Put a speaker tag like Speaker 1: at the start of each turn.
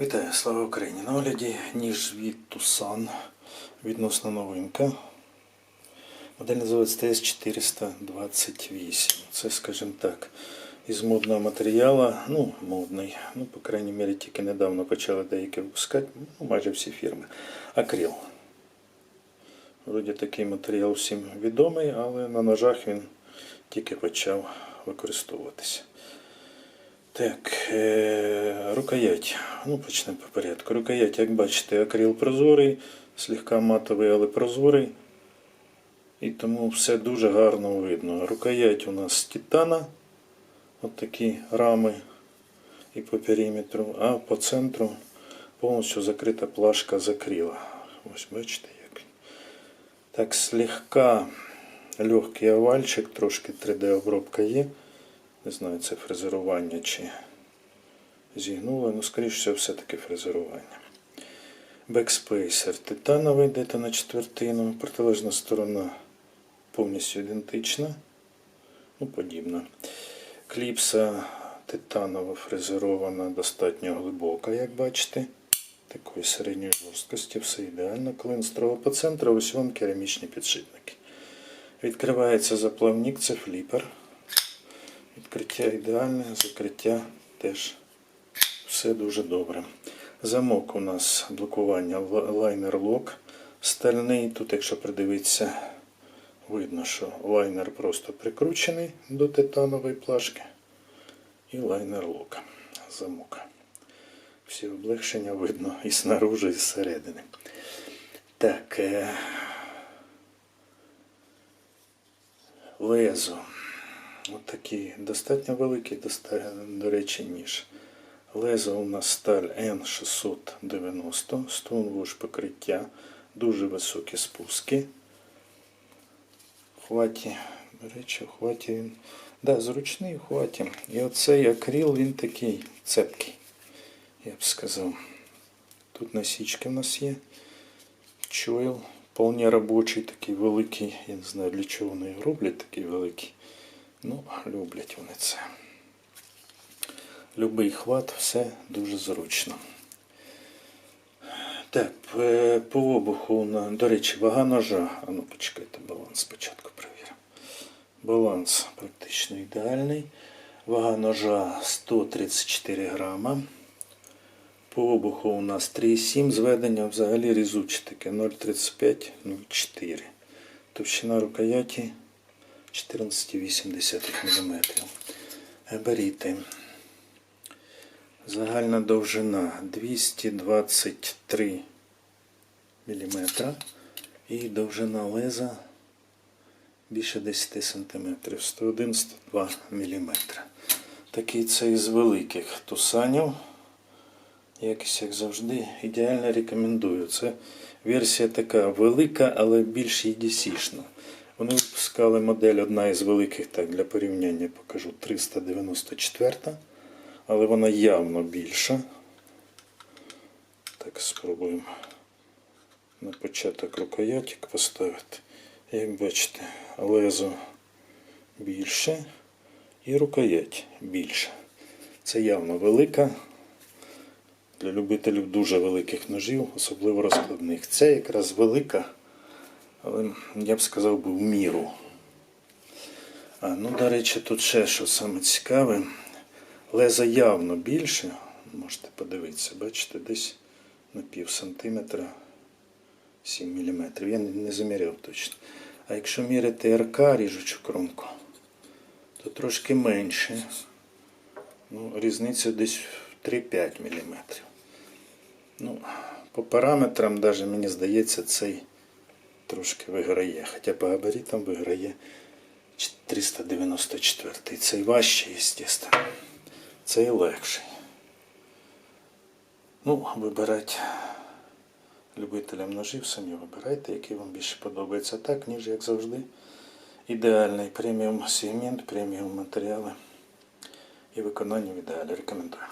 Speaker 1: Вітаю, слава Україні! На огляді ніж від Тусан, відносно новинка. Модель називається TS428. Це, скажімо так, із модного матеріалу, ну, модний, ну, по крайній мірі, тільки недавно почали деякі випускати, ну, майже всі фірми. Акрил. Вроді такий матеріал всім відомий, але на ножах він тільки почав використовуватися. Так, е, рукоять. Ну, почнемо по порядку. Рукоять, як бачите, акрил прозорий, слегка матовий, але прозорий. І тому все дуже гарно видно. Рукоять у нас з титана. От такі рами і по периметру, а по центру повністю закрита плашка з акрила. Ось бачите як. Так, слегка легкий овальчик, трошки 3D-обробка є. Не знаю, це фрезерування чи зігнуло, ну, скоріше все-таки фрезерування. Бекспейсер титановий, де-то на четвертину. Протилежна сторона повністю ідентична. Ну, подібна. Кліпса титанова фрезерована, достатньо глибока, як бачите. Такої середньої жорсткості, все ідеально. Клин строго по центру, ось вам керамічні підшипники. Відкривається заплавник, це фліпер. Відкриття ідеальне, закриття теж все дуже добре. Замок у нас блокування лайнер лок стальний. Тут, якщо придивитися, видно, що лайнер просто прикручений до титанової плашки. І лайнер лок замок. Всі облегшення видно і снаружи, і зсередини. Так. Е... Лезо. Ось такий достатньо великий, до речі, ніж. Лезо у нас сталь N690, Stonewash покриття, дуже високі спуски. Хваті, до речі, хваті він. Да, зручний хваті. І оцей акрил, він такий цепкий, я б сказав. Тут насічки в нас є. Чойл, вполне робочий, такий великий. Я не знаю для чого вони роблять, такий великий. Ну, люблять вони це. Любий хват, все дуже зручно. Так, е, по обуху, до речі, вага ножа. А ну почекайте, баланс спочатку перевіримо. Баланс практично ідеальний. Вага ножа 134 грама. По обуху у нас 3,7 зведення, взагалі різуче таке 0,35, 0,4. Товщина рукояті 14,8 мм. Габаріти. Загальна довжина 223 мм і довжина леза більше 10 см, 101-102 мм. Такий це із великих тусанів. Якість, як завжди, ідеально рекомендую. Це версія така велика, але більш EDC-шна. Вони випускали модель, одна із великих, так, для порівняння покажу, 394, але вона явно більша. Так, спробуємо на початок рукоятик поставити. Як бачите, лезо більше і рукоять більше. Це явно велика. Для любителів дуже великих ножів, особливо розкладних. Це якраз велика але я б сказав би в міру. А, ну, до речі, тут ще що саме цікаве. Леза явно більше. Можете подивитися, бачите, десь на пів сантиметра 7 мм. Я не, не заміряв точно. А якщо міряти РК ріжучу кромку, то трошки менше. Ну, різниця десь 3-5 мм. Ну, по параметрам, навіть мені здається, цей трошки виграє. Хоча по габаритам виграє 394. Цей важчий, звісно. Цей легший. Ну, вибирати любителям ножів, самі вибирайте, який вам більше подобається. Так, ніж, як завжди, ідеальний преміум сегмент, преміум матеріали і виконання в ідеалі. Рекомендую.